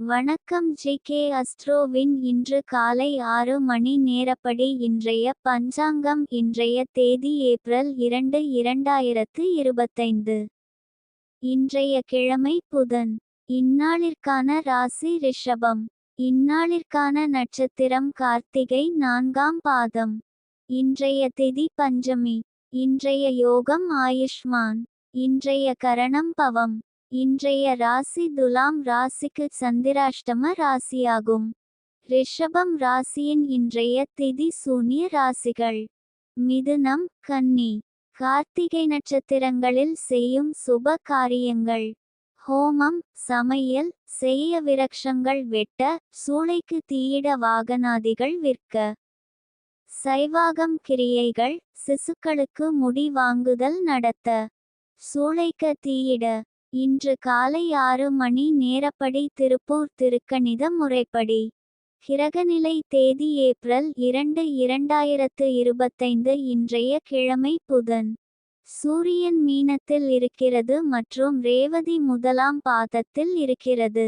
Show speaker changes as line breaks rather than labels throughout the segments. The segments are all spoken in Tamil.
வணக்கம் ஜி கே அஸ்ட்ரோவின் இன்று காலை ஆறு மணி நேரப்படி இன்றைய பஞ்சாங்கம் இன்றைய தேதி ஏப்ரல் இரண்டு இரண்டாயிரத்து இருபத்தைந்து. இன்றைய கிழமை புதன். இந்நாளிற்கான ராசி ரிஷபம். இந்நாளிற்கான நட்சத்திரம் கார்த்திகை நான்காம் பாதம். இன்றைய திதி பஞ்சமி. இன்றைய யோகம் ஆயுஷ்மான். இன்றைய கரணம் பவம். இன்றைய ராசி துலாம் ராசிக்கு சந்திராஷ்டம ராசியாகும். ரிஷபம் ராசியின் இன்றைய திதி சூனிய ராசிகள். மிதுனம் கன்னி. கார்த்திகை நட்சத்திரங்களில் செய்யும் சுப காரியங்கள். ஹோமம் சமையல் செய்ய விரக்ஷங்கள் வெட்ட சூளைக்கு தீயிட வாகனாதிகள் விற்க. சைவாகம் கிரியைகள் சிசுக்களுக்கு முடி வாங்குதல் நடத்த. சூளைக்க தீயிட இன்று காலை ஆறு மணி நேரப்படி திருப்பூர் திருக்கணித முறைப்படி. கிரகநிலை தேதி ஏப்ரல் இரண்டு இரண்டாயிரத்து இருபத்தைந்து இன்றைய கிழமை புதன். சூரியன் மீனத்தில் இருக்கிறது மற்றும் ரேவதி முதலாம் பாதத்தில் இருக்கிறது.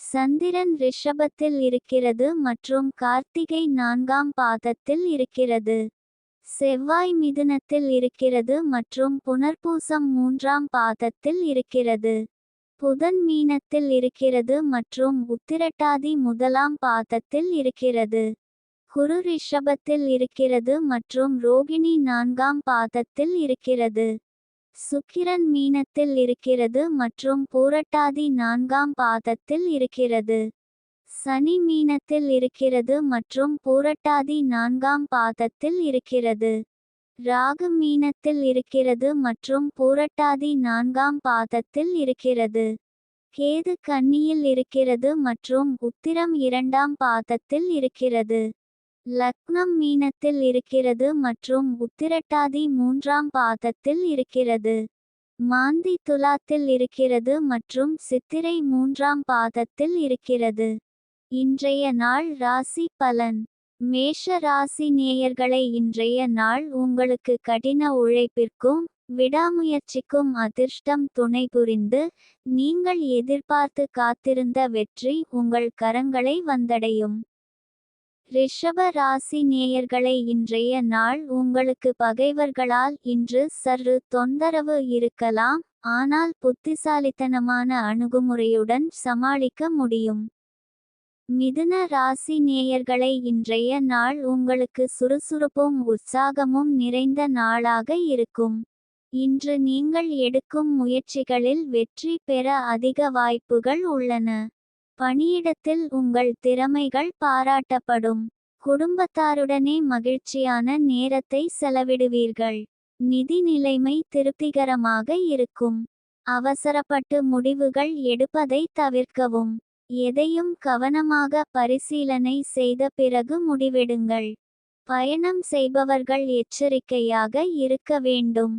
சந்திரன் ரிஷபத்தில் இருக்கிறது மற்றும் கார்த்திகை நான்காம் பாதத்தில் இருக்கிறது. செவ்வாய் மிதுனத்தில் இருக்கிறது மற்றும் புனர்பூசம் மூன்றாம் பாதத்தில் இருக்கிறது. புதன் மீனத்தில் இருக்கிறது மற்றும் உத்திரட்டாதி முதலாம் பாதத்தில் இருக்கிறது. குரு ரிஷபத்தில் இருக்கிறது மற்றும் ரோகிணி நான்காம் பாதத்தில் இருக்கிறது. சுக்கிரன் மீனத்தில் இருக்கிறது மற்றும் பூரட்டாதி நான்காம் பாதத்தில் இருக்கிறது. சனி மீனத்தில் இருக்கிறது மற்றும் பூரட்டாதி நான்காம் பாதத்தில் இருக்கிறது. ராகு மீனத்தில் இருக்கிறது மற்றும் பூரட்டாதி நான்காம் பாதத்தில் இருக்கிறது. கேது கன்னியில் இருக்கிறது மற்றும் உத்திரம் இரண்டாம் பாதத்தில் இருக்கிறது. லக்னம் மீனத்தில் இருக்கிறது மற்றும் உத்திரட்டாதி மூன்றாம் பாதத்தில் இருக்கிறது. மாந்தி துலாத்தில் இருக்கிறது மற்றும் சித்திரை மூன்றாம் பாதத்தில் இருக்கிறது. இன்றைய நாள் ராசி பலன். மேஷ ராசி நேயர்களை இன்றைய நாள் உங்களுக்கு கடின உழைப்பிற்கும் விடாமுயற்சிக்கும் அதிர்ஷ்டம் துணை புரிந்து நீங்கள் எதிர்பார்த்து காத்திருந்த வெற்றி உங்கள் கரங்களை வந்தடையும். ரிஷப ராசி நேயர்களை இன்றைய நாள் உங்களுக்கு பகைவர்களால் இன்று சற்று தொந்தரவு இருக்கலாம் ஆனால் புத்திசாலித்தனமான அணுகுமுறையுடன் சமாளிக்க முடியும். மிதுன ராசி நேயர்களை இன்றைய நாள் உங்களுக்கு சுறுசுறுப்பும் உற்சாகமும் நிறைந்த நாளாக இருக்கும். இன்று நீங்கள் எடுக்கும் முயற்சிகளில் வெற்றி பெற அதிக வாய்ப்புகள் உள்ளன. பணியிடத்தில் உங்கள் திறமைகள் பாராட்டப்படும். குடும்பத்தாருடனே மகிழ்ச்சியான நேரத்தை செலவிடுவீர்கள். நிதி நிலைமை திருப்திகரமாக இருக்கும். அவசரப்பட்டு முடிவுகள் எடுப்பதை தவிர்க்கவும். எதையும் கவனமாக பரிசீலனை செய்த பிறகு முடிவெடுங்கள். பயணம் செய்பவர்கள் எச்சரிக்கையாக இருக்க வேண்டும்.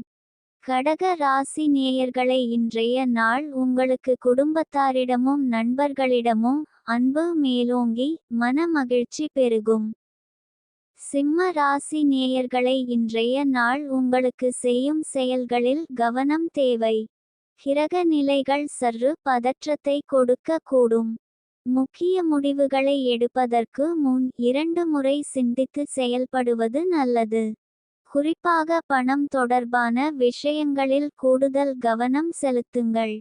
கடக ராசி நேயர்களை இன்றைய நாள் உங்களுக்கு குடும்பத்தாரிடமும் நண்பர்களிடமும் அன்பு மேலோங்கி மன மகிழ்ச்சி பெருகும். சிம்ம ராசி நேயர்களை இன்றைய நாள் உங்களுக்கு செய்யும் செயல்களில் கவனம் தேவை. கிரக நிலைகள் சற்று பதற்றத்தை கொடுக்க கூடும் முக்கிய முடிவுகளை எடுப்பதற்கு முன் இரண்டு முறை சிந்தித்து செயல்படுவது நல்லது. குறிப்பாக பணம் தொடர்பான விஷயங்களில் கூடுதல் கவனம் செலுத்துங்கள்.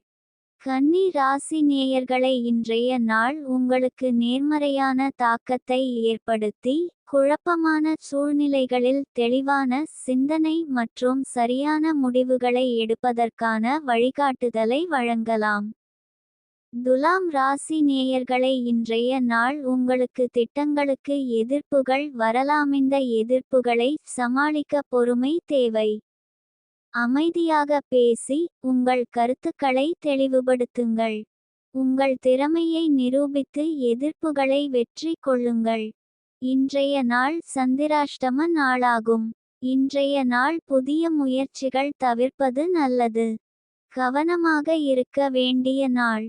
கன்னி ராசி நேயர்களை இன்றைய நாள் உங்களுக்கு நேர்மறையான தாக்கத்தை ஏற்படுத்தி குழப்பமான சூழ்நிலைகளில் தெளிவான சிந்தனை மற்றும் சரியான முடிவுகளை எடுப்பதற்கான வழிகாட்டுதலை வழங்கலாம். துலாம் ராசி நேயர்களை இன்றைய நாள் உங்களுக்கு திட்டங்களுக்கு எதிர்ப்புகள் வரலாமிந்த எதிர்ப்புகளை சமாளிக்க பொறுமை தேவை. அமைதியாக பேசி உங்கள் கருத்துக்களை தெளிவுபடுத்துங்கள். உங்கள் திறமையை நிரூபித்து எதிர்ப்புகளை வெற்றி கொள்ளுங்கள். இன்றைய நாள் சந்திராஷ்டம நாளாகும். இன்றைய நாள் புதிய முயற்சிகள் தவிர்ப்பது நல்லது. கவனமாக இருக்க வேண்டிய நாள்.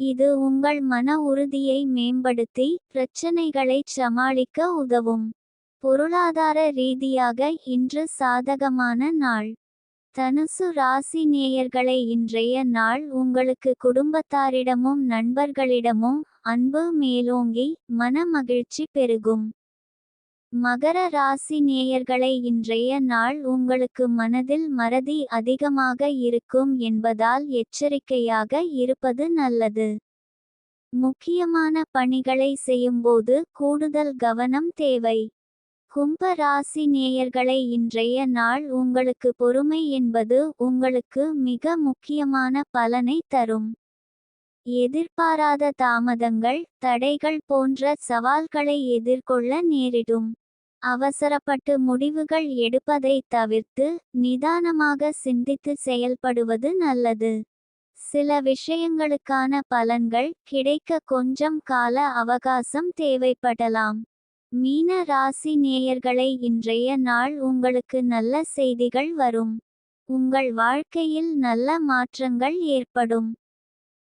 இது உங்கள் மன உறுதியை மேம்படுத்தி பிரச்சனைகளைச் சமாளிக்க உதவும். பொருளாதார ரீதியாக இன்று சாதகமான நாள். தனுசு ராசி நேயர்களை இன்றைய நாள் உங்களுக்கு குடும்பத்தாரிடமும் நண்பர்களிடமும் அன்பு மேலோங்கி மன மகிழ்ச்சி பெருகும். மகர ராசி நேயர்களை இன்றைய நாள் உங்களுக்கு மனதில் மறதி அதிகமாக இருக்கும் என்பதால் எச்சரிக்கையாக இருப்பது நல்லது. முக்கியமான பணிகளை செய்யும்போது கூடுதல் கவனம் தேவை. கும்ப ராசி நேயர்களை இன்றைய நாள் உங்களுக்கு பொறுமை என்பது உங்களுக்கு மிக முக்கியமான பலனை தரும். எதிர்பாராத தாமதங்கள் தடைகள் போன்ற சவால்களை எதிர்கொள்ள நேரிடும். அவசரப்பட்டு முடிவுகள் எடுப்பதை தவிர்த்து நிதானமாக சிந்தித்து செயல்படுவது நல்லது. சில விஷயங்களுக்கான பலன்கள் கிடைக்க கொஞ்சம் கால அவகாசம் தேவைப்படலாம். மீன ராசி நேயர்களை இன்றைய நாள் உங்களுக்கு நல்ல செய்திகள் வரும். உங்கள் வாழ்க்கையில் நல்ல மாற்றங்கள் ஏற்படும்.